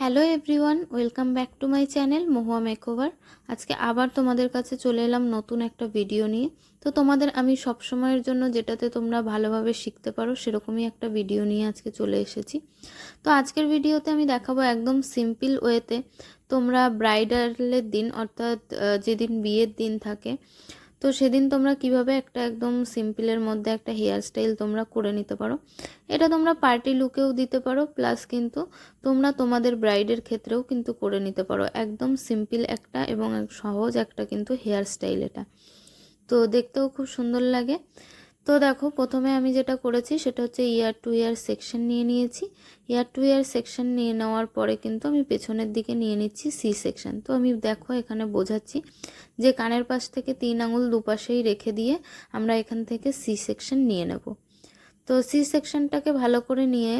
Hello everyone, welcome back to my channel Mahua makeover. আজকে আবার তোমাদের কাছে চলে এলাম নতুন একটা ভিডিও নিয়ে। তো তোমাদের আমি সব সময়ের জন্য যেটাতে তোমরা ভালোভাবে শিখতে পারো, সেরকমই একটা ভিডিও নিয়ে আজকে চলে এসেছি। তো আজকের ভিডিওতে আমি দেখাবো একদম সিম্পল ওয়েতে তোমরা ব্রাইডালের দিন, অর্থাৎ যেদিন বিয়ের দিন থাকে তো সেদিন তোমরা কীভাবে একটা একদম সিম্পলের মধ্যে একটা হেয়ার স্টাইল তোমরা করে নিতে পারো? এটা তোমরা পার্টি লুকেও দিতে পারো, প্লাস কিন্তু তোমরা তোমাদের ব্রাইডের ক্ষেত্রেও কিন্তু করে নিতে পারো। একদম সিম্পল একটা এবং সহজ একটা কিন্তু হেয়ার স্টাইল এটা। তো দেখতেও খুব সুন্দর লাগে। তো দেখো, প্রথমে আমি যেটা করেছি সেটা হচ্ছে ইয়ার টু ইয়ার সেকশন নিয়ে নিয়েছি। ইয়ার টু ইয়ার সেকশন নিয়ে নেওয়ার পরে কিন্তু আমি পেছনের দিকে নিয়ে নিচ্ছি সি সেকশন তো আমি দেখো, এখানে বোঝাচ্ছি যে কানের পাশ থেকে তিন আঙুল দুপাশেই রেখে দিয়ে আমরা এখান থেকে সি সেকশন নিয়ে নেব। তো সি সেকশনটাকে ভালো করে নিয়ে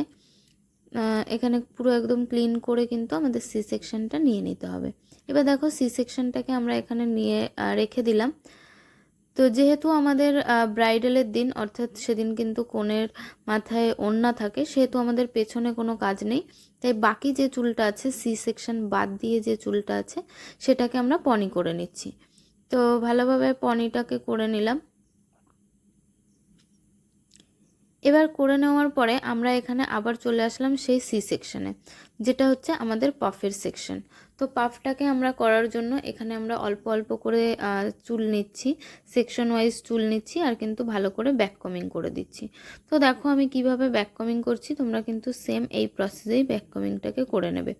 এখানে পুরো একদম ক্লিন করে কিন্তু আমাদের সি সেকশনটা নিয়ে নিতে হবে। এবার দেখো সি সেকশনটাকে আমরা এখানে নিয়ে রেখে দিলাম। তো যেহেতু আমাদের ব্রাইডালের দিন, অর্থাৎ সেদিন কিন্তু কনের মাথায় ওড়না থাকে, সেহেতু আমাদের পেছনে কোনো কাজ নেই। তাই বাকি যে চুলটা আছে সি সেকশন বাদ দিয়ে যে চুলটা আছে, সেটাকে আমরা পনি করে নিচ্ছি। তো ভালোভাবে পনিটাকে করে নিলাম। এবার করে নেওয়ার পরে আমরা এখানে আবার চলে আসলাম সেই সি সেকশনে যেটা হচ্ছে আমাদের পাফের সেকশন তো পাফটাকে আমরা করার জন্য এখানে আমরা অল্প অল্প করে চুল নিচ্ছি সেকশন ওয়াইজ চুল নিচ্ছি আর কিন্তু ভালো করে ব্যাক কমিং করে দিচ্ছি। তো দেখো আমি কীভাবে ব্যাক কমিং করছি, তোমরা কিন্তু সেম এই প্রসেসেই ব্যাক কমিংটাকে করে নেবে।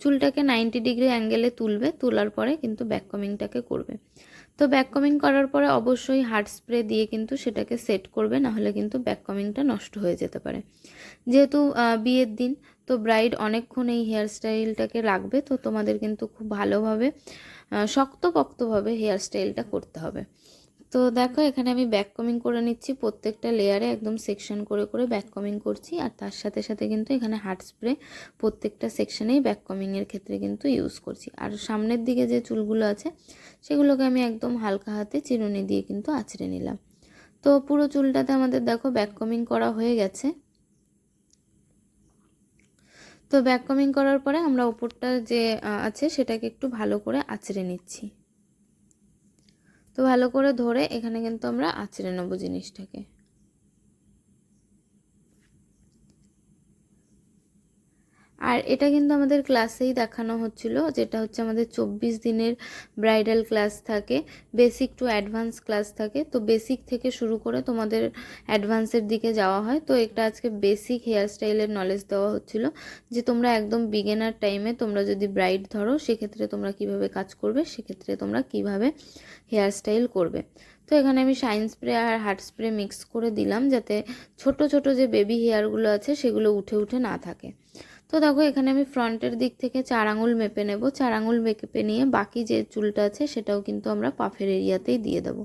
চুলটাকে নাইনটি ডিগ্রি অ্যাঙ্গেলে তুলবে, তোলার পরে কিন্তু ব্যাক কমিংটাকে করবে। তো ব্যাক কমিং করার পরে অবশ্যই হার্ড স্প্রে দিয়ে কিন্তু সেটাকে সেট করবে, নাহলে কিন্তু ব্যাক কমিংটা নষ্ট হয়ে যেতে পারে। যেহেতু বিয়ের দিন, তো ব্রাইড অনেকক্ষণ এই হেয়ার স্টাইলটাকে রাখবে, তো তোমাদের কিন্তু খুব ভালোভাবে শক্তপক্তভাবে শক্তপোক্তভাবে হেয়ার স্টাইলটা করতে হবে। তো দেখো, এখানে আমি ব্যাক কমিং করে নিচ্ছি। প্রত্যেকটা লেয়ারে একদম সেকশন করে করে ব্যাক কমিং করছি। আর তার সাথে সাথে কিন্তু এখানে হার্ড স্প্রে প্রত্যেকটা সেকশনেই ব্যাক কমিংয়ের ক্ষেত্রে কিন্তু ইউজ করছি। আর সামনের দিকে যে চুলগুলো আছে, সেগুলোকে আমি একদম হালকা হাতে চিরুনি দিয়ে কিন্তু আছড়ে নিলাম। তো পুরো চুলটাতে আমাদের দেখো ব্যাক কমিং করা হয়ে গেছে। তো ব্যাক কমিং করার পরে আমরা ওপরটা যে আছে, সেটাকে একটু ভালো করে আছড়ে নিচ্ছি। তো ভালো করে ধরে এখানে কিন্তু আমরা আঁচড়ে নেব জিনিসটাকে। আর এটা কিন্তু আমাদের ক্লাসেই দেখানো হচ্ছিল, যেটা হচ্ছে আমাদের চব্বিশ দিনের ব্রাইডাল ক্লাস থাকে বেসিক টু অ্যাডভান্স ক্লাস থাকে। তো বেসিক থেকে শুরু করে তোমাদের অ্যাডভান্সের দিকে যাওয়া হয়। তো এটা আজকে বেসিক হেয়ার স্টাইলের নলেজ দেওয়া হচ্ছিল, যে তোমরা একদম বিগিনার টাইমে তোমরা যদি ব্রাইড ধরো, সেক্ষেত্রে তোমরা কীভাবে কাজ করবে, সেক্ষেত্রে তোমরা কীভাবে হেয়ার স্টাইল করবে। তো এখানে আমি শাইন স্প্রে আর হার্ড স্প্রে মিক্স করে দিলাম, যাতে ছোট ছোট যে বেবি হেয়ারগুলো আছে, সেগুলো উঠে উঠে না থাকে। তো দেখো, এখানে আমি ফ্রন্টের দিক থেকে চার আঙুল মেপে নেব। চার আঙুল মেপে নিয়ে বাকি যে চুলটা আছে সেটাও কিন্তু আমরা পাফের এরিয়াতেই দিয়ে দেবো।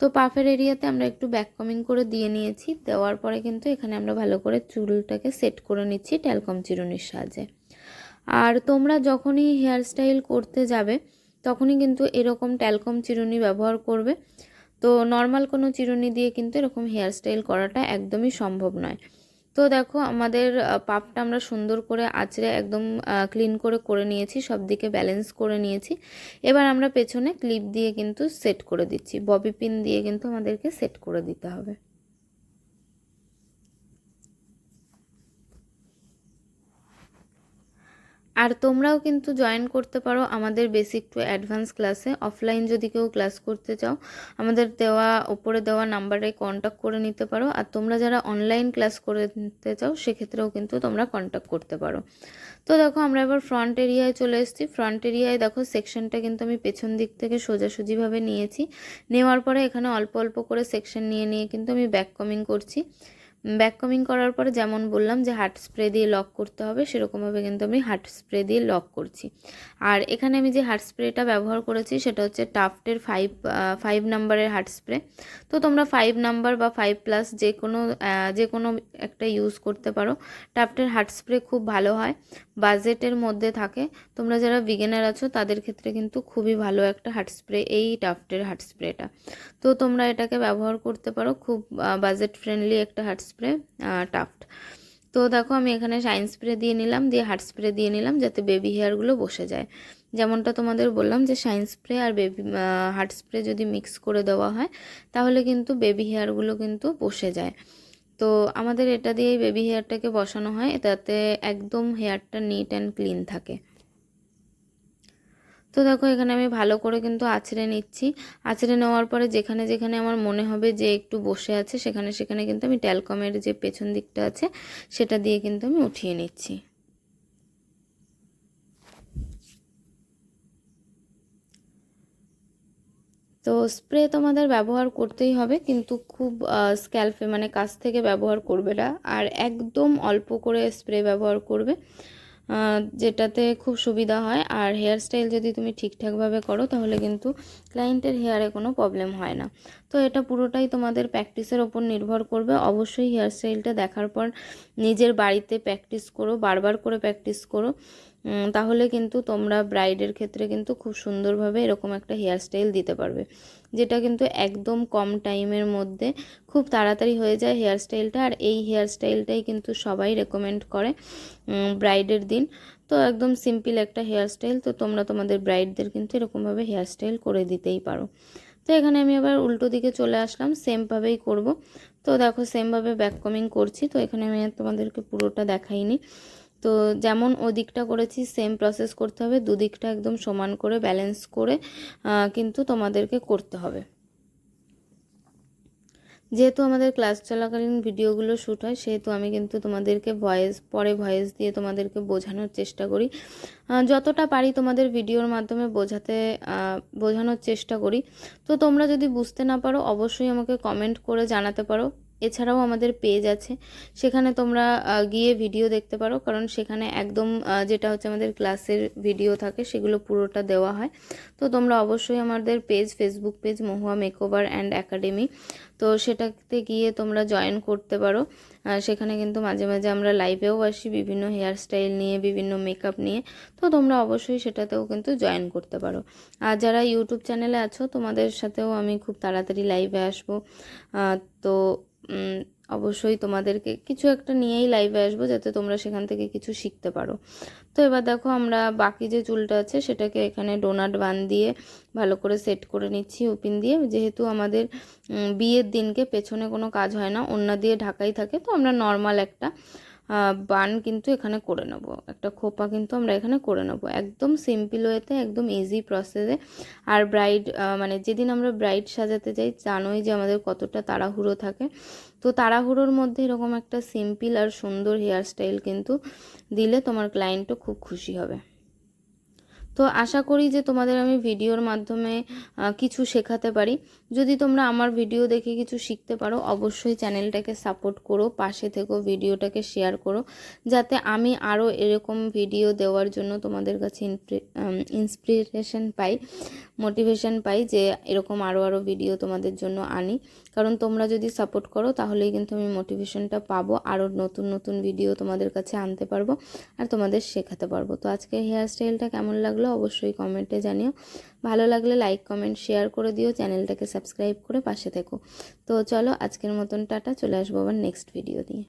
তো পাফের এরিয়াতে আমরা একটু ব্যাক কমিং করে দিয়ে নিয়েছি। দেওয়ার পরে কিন্তু এখানে আমরা ভালো করে চুলটাকে সেট করে নিচ্ছি ট্যালকম চিরুনির সাহায্যে। আর তোমরা যখনই হেয়ার স্টাইল করতে যাবে, তখনই কিন্তু এরকম ট্যালকম চিরুনি ব্যবহার করবে। তো নর্মাল কোনো চিরুনি দিয়ে কিন্তু এরকম হেয়ার স্টাইল করাটা একদমই সম্ভব নয়। তো দেখো আমাদের পাপটা আমরা সুন্দর করে আঁচড়ে একদম ক্লিন করে করে নিয়েছি, সব দিকে ব্যালেন্স করে নিয়েছি। এবার আমরা পেছনে ক্লিপ দিয়ে কিন্তু সেট করে দিচ্ছি। ববি পিন দিয়ে কিন্তু আমাদেরকে সেট করে দিতে হবে। আর তোমরাও কিন্তু জয়েন করতে পারো আমাদের বেসিক টু অ্যাডভান্স ক্লাসে অফলাইন যদি কেউ ক্লাস করতে চাও, আমাদের দেওয়া, ওপরে দেওয়া নাম্বারে কন্ট্যাক্ট করে নিতে পারো। আর তোমরা যারা অনলাইন ক্লাস করে নিতে চাও, সেক্ষেত্রেও কিন্তু তোমরা কন্ট্যাক্ট করতে পারো। তো দেখো, আমরা এবার ফ্রন্ট এরিয়ায় চলে এসেছি। ফ্রন্ট এরিয়ায় দেখো সেকশনটা কিন্তু আমি পেছন দিক থেকে সোজাসুজিভাবে নিয়েছি। নেওয়ার পরে এখানে অল্প অল্প করে সেকশন নিয়ে নিয়ে কিন্তু আমি ব্যাক কমিং করছি। ব্যাক কমিং করার পরে যেমন বললাম যে হার্ট স্প্রে দিয়ে লক করতে হবে, সেরকমভাবে কিন্তু আমি হার্ট স্প্রে দিয়ে লক করছি। আর এখানে আমি যে হার্ট স্প্রেটা ব্যবহার করেছি, সেটা হচ্ছে টাফটের ফাইভ ফাইভ নাম্বারের হার্ট স্প্রে তো তোমরা ফাইভ নাম্বার বা ফাইভ প্লাস যে কোনো যে কোনো একটা ইউজ করতে পারো। টাফটের হার্ট স্প্রে খুব ভালো হয়, বাজেটের মধ্যে থাকে। তোমরা যারা বিগিনার আছো, তাদের ক্ষেত্রে কিন্তু খুবই ভালো একটা হার্ট স্প্রে এই টাফটের হার্ট স্প্রেটা তো তোমরা এটাকে ব্যবহার করতে পারো, খুব বাজেট ফ্রেন্ডলি একটা হার্ট স্প্রে টাফট তো দেখো আমি এখানে শাইন স্প্রে দিয়ে নিলাম, দিয়ে হার্ট স্প্রে দিয়ে নিলাম যাতে বেবি হেয়ারগুলো বসে যায়। যেমনটা তোমাদের বললাম যে শাইন স্প্রে আর বেবি হার্ট স্প্রে যদি মিক্স করে দেওয়া হয়, তাহলে কিন্তু বেবি হেয়ারগুলো কিন্তু বসে যায়। তো আমাদের এটা দিয়েই বেবি হেয়ারটাকে বসানো হয় তাতে একদম হেয়ারটা নিট অ্যান্ড ক্লিন থাকে। তো দেখো, এখানে আমি ভালো করে কিন্তু আছড়ে নিচ্ছি। আছড়ে নেওয়ার পরে যেখানে যেখানে আমার মনে হবে যে একটু বসে আছে, সেখানে সেখানে কিন্তু আমি ট্যালকমের যে পেছন দিকটা আছে, সেটা দিয়ে কিন্তু আমি উঠিয়ে নিচ্ছি। তো স্প্রে তোমাদের ব্যবহার করতেই হবে, কিন্তু খুব স্ক্যাল্পে মানে কাছ থেকে ব্যবহার করবে না। আর একদম অল্প করে স্প্রে ব্যবহার করবে। যেটাতে খুব সুবিধা হয়। আর হেয়ার স্টাইল যদি তুমি ঠিকঠাকভাবে করো, তাহলে কিন্তু ক্লায়েন্টের হেয়ারে কোনো প্রবলেম হয় না। তো এটা পুরোটাই তোমাদের প্র্যাকটিসের ওপর নির্ভর করবে। অবশ্যই হেয়ার স্টাইলটা দেখার পর নিজের বাড়িতে প্র্যাকটিস করো, বারবার করে প্র্যাকটিস করো। তাহলে কিন্তু তোমরা ব্রাইডের ক্ষেত্রে কিন্তু খুব সুন্দরভাবে এরকম একটা হেয়ার স্টাইল দিতে পারবে, যেটা কিন্তু একদম কম টাইমের মধ্যে খুব তাড়াতাড়ি হয়ে যায় হেয়ার স্টাইলটা আর এই হেয়ার স্টাইলটাই কিন্তু সবাই রেকমেন্ড করে ব্রাইডের দিন। তো একদম সিম্পল একটা হেয়ার স্টাইল তো তোমরা তোমাদের ব্রাইডদের কিন্তু এরকমভাবে হেয়ার স্টাইল করে দিতেই পারো। তো এখানে আমি আবার উল্টো দিকে চলে আসলাম সেমভাবেই করব। তো দেখো সেমভাবে ব্যাক কমিং করছি, তো এখানে আমি তোমাদেরকে পুরোটা দেখাইনি। তো যেমন ওদিকটা করেছি সেম প্রসেস করতে হবে, দুদিকটা একদম সমান করে ব্যালেন্স করে কিন্তু তোমাদেরকে করতে হবে। যেহেতু আমাদের ক্লাস চলাকালীন ভিডিওগুলো শ্যুট হয়, সেহেতু আমি কিন্তু তোমাদেরকে ভয়েস পরে ভয়েস দিয়ে তোমাদেরকে বোঝানোর চেষ্টা করি। যতটা পারি তোমাদের ভিডিওর মাধ্যমে বোঝাতে বোঝানোর চেষ্টা করি। তো তোমরা যদি বুঝতে না পারো, অবশ্যই আমাকে কমেন্ট করে জানাতে পারো। এছাড়াও আমাদের পেজ আছে। সেখানে তোমরা গিয়ে ভিডিও দেখতে পারো। কারণ সেখানে একদম যেটা হচ্ছে আমাদের ক্লাসের ভিডিও থাকে, সেগুলো পুরোটা দেওয়া হয়। তো তোমরা অবশ্যই আমাদের page Facebook page Mahua makeover and academy তো সেটাতে গিয়ে তোমরা জয়েন করতে পারো। সেখানে কিন্তু মাঝে মাঝে আমরা লাইভেও আসি, বিভিন্ন হেয়ার স্টাইল নিয়ে, বিভিন্ন মেকআপ নিয়ে। তো তোমরা অবশ্যই সেটাতেও কিন্তু জয়েন করতে পারো। আর যারা ইউটিউব চ্যানেলে আছো, তোমাদের সাথেও আমি খুব তাড়াতাড়ি লাইভে আসব। তো অবশ্যই তোমাদেরকে কিছু একটা নিয়েই লাইভে আসব যাতে তোমরা সেখান থেকে কিছু শিখতে পারো। তো এবার দেখো আমরা বাকি যে চুলটা আছে সেটাকে এখানে ডোনাট বান দিয়ে ভালো করে সেট করে নিচ্ছি উপিন দিয়ে। যেহেতু আমাদের বিয়ের দিনকে পেছনে কোনো কাজ হয় না অন্য দিয়ে ঢাকাই থাকে, তো আমরা নর্মাল একটা বান কিন্তু এখানে করে নেব। একটা খোপা কিন্তু আমরা এখানে করে নেব। একদম সিম্পল ওয়েতে একদম ইজি প্রসেসে আর ব্রাইড মানে যেদিন আমরা ব্রাইড সাজাতে যাই, জানোই যে আমাদের কতটা তাড়াহুড়ো থাকে। তো তাড়াহুড়োর মধ্যে এরকম একটা সিম্পল আর সুন্দর হেয়ার স্টাইল কিন্তু দিলে তোমার ক্লায়েন্টও খুব খুশি হবে। তো আশা করি যে তোমাদের আমি ভিডিওর মাধ্যমে কিছু শেখাতে পারি। যদি তোমরা আমার ভিডিও দেখে কিছু শিখতে পারো, অবশ্যই চ্যানেলটাকে সাপোর্ট করো, পাশে থেকো ভিডিওটাকে শেয়ার করো, যাতে আমি আরও এরকম ভিডিও দেওয়ার জন্য তোমাদের কাছে ইন্সপিরেশন পাই মোটিভেশন পাই যে এরকম আরও আরও ভিডিও তোমাদের জন্য আনি। কারণ তোমরা যদি সাপোর্ট করো, তাহলেই কিন্তু আমি মোটিভেশনটা পাবো আরও নতুন নতুন ভিডিও তোমাদের কাছে আনতে পারব আর তোমাদের শেখাতে পারব। তো আজকে হেয়ার স্টাইলটা কেমন লাগল অবশ্যই কমেন্টে জানিও। ভালো লাগলে লাইক কমেন্ট শেয়ার করে দিও, চ্যানেলটাকে সাবস্ক্রাইব করে পাশে থেকো। তো চলো আজকের মতন টাটা, চলে আসব আবার নেক্সট ভিডিও দিয়ে